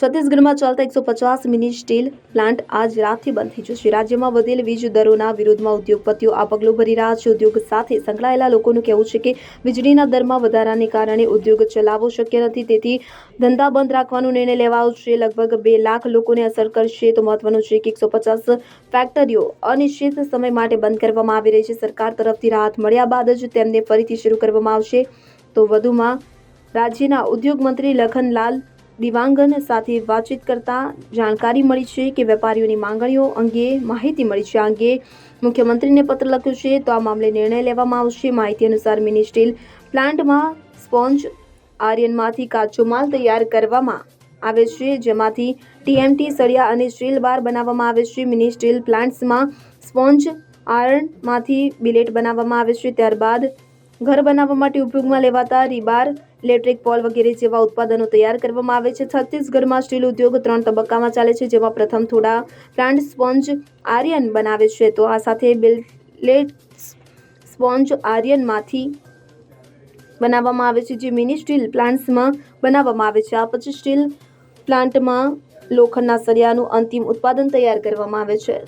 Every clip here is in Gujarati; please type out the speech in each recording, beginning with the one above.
છત્તીસગઢમાં ચાલતા એકસો પચાસ મિની સ્ટીલ પ્લાન્ટ આજ રાતથી બંધ થઈ જશે. રાજ્યમાં વધેલ વીજ દરોના વિરોધમાં ઉદ્યોગપતિઓ આ પગલું ભરી રહ્યા છે. ઉદ્યોગ સાથે સંકળાયેલા લોકોનું કહેવું છે કે વીજળીના દરમાં વધારાને કારણે ઉદ્યોગ ચલાવવો શક્ય નથી. તેથી ધંધા બંધ રાખવાનો નિર્ણય લેવાયો છે. લગભગ બે લાખ લોકોને અસર કરશે. તો મહત્વનું છે કે એકસો પચાસ ફેક્ટરીઓ અનિશ્ચિત સમય માટે બંધ કરવામાં આવી રહી છે. સરકાર તરફથી રાહત મળ્યા બાદ જ તેમને ફરીથી શરૂ કરવામાં આવશે. તો વધુમાં રાજ્યના ઉદ્યોગ મંત્રી લખનલાલ દિવાંગન સાથે વાતચીત કરતા જાણકારી મળી છે કે વેપારીઓની માંગણીઓ અંગે માહિતી મળી છે. આ અંગે મુખ્યમંત્રીને પત્ર લખ્યો છે. તો આ મામલે નિર્ણય લેવામાં આવશે. માહિતી અનુસાર મિની સ્ટીલ પ્લાન્ટમાં સ્પોન્જ આર્યનમાંથી કાચો માલ તૈયાર કરવામાં આવે છે. જેમાંથી ટીએમટી સળિયા અને સ્ટીલ બાર બનાવવામાં આવે છે. મિની સ્ટીલ પ્લાન્ટ્સમાં સ્પોન્જ આયર્નમાંથી બિલેટ બનાવવામાં આવે છે. ત્યારબાદ ઘર બનાવવા માટે ઉપયોગમાં લેવાતા રીબાર, ઇલેક્ટ્રિક પોલ વગેરે જેવા ઉત્પાદનો તૈયાર કરવામાં આવે છે. છત્તીસગઢમાં સ્ટીલ ઉદ્યોગ ત્રણ તબક્કામાં ચાલે છે, જેમાં પ્રથમ થોડા પ્લાન્ટ સ્પોન્જ આર્યન બનાવે છે. તો આ સાથે બિલેટ સ્પોન્જ આર્યનમાંથી બનાવવામાં આવે છે, જે મિની સ્ટીલ પ્લાન્ટ્સમાં બનાવવામાં આવે છે. આ પછી સ્ટીલ પ્લાન્ટમાં લોખંડના સળિયાનું અંતિમ ઉત્પાદન તૈયાર કરવામાં આવે છે.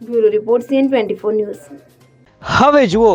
Bureau report CN twenty four news. હવે જુઓ